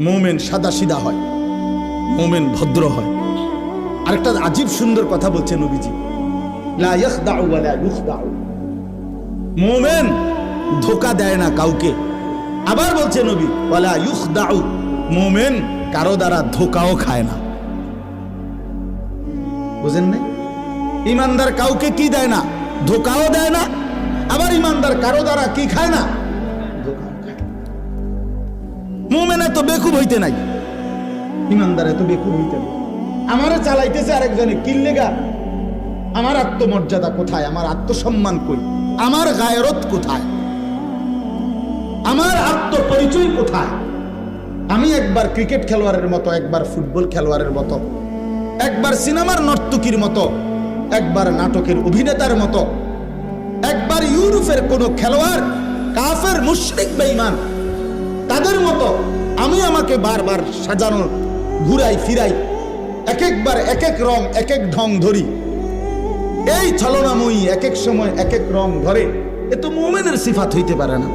মোমেন সাদা সিধা হয়, মোমেন ভদ্র হয়। আরেকটা আজীব সুন্দর কথা বলছে নবীজি। মোমেন ধোকা দেয় না কাউকে। আবার বলছে নবী ওয়ালা ইউখদাউ। মোমেন কারও দ্বারা ধোকাও খায় না। বুঝেন নাই? ইমানদার কাউকে কি দেয় না? ধোকাও দেয় না। আবার ইমানদার কারও দ্বারা কি খায় না? বেকুব হইতে নাই। ইমানদার, এত বেকুব হইতে নাই। আমারে চালাইতেছে আরেকজনে কিল্লেগা আমার আত্মমর্যাদা কোথায়? আমার আত্মসম্মান কই? আমার গায়রত কোথায়? আমার আত্মপরিচয় কোথায়? আমি একবার ক্রিকেট খেলোয়াড়ের মতো, একবার ফুটবল খেলোয়াড়ের মতো, একবার সিনেমার নর্তকীর মতো, একবার নাটকের অভিনেতার মতো, একবার ইউরোপের কোনো খেলোয়াড়, কাফের, মুশরিক, বেঈমান, তাদের মতো আমি আমাকে বারবার সাজানো ঘুরাই, ফিরাই এক একবার এক এক রং এক এক ঢং ধরি। এই ছলনাময়ী এক এক সময় এক এক রং ধরে, এ তো মোমেনের সিফাত হইতে পারে না।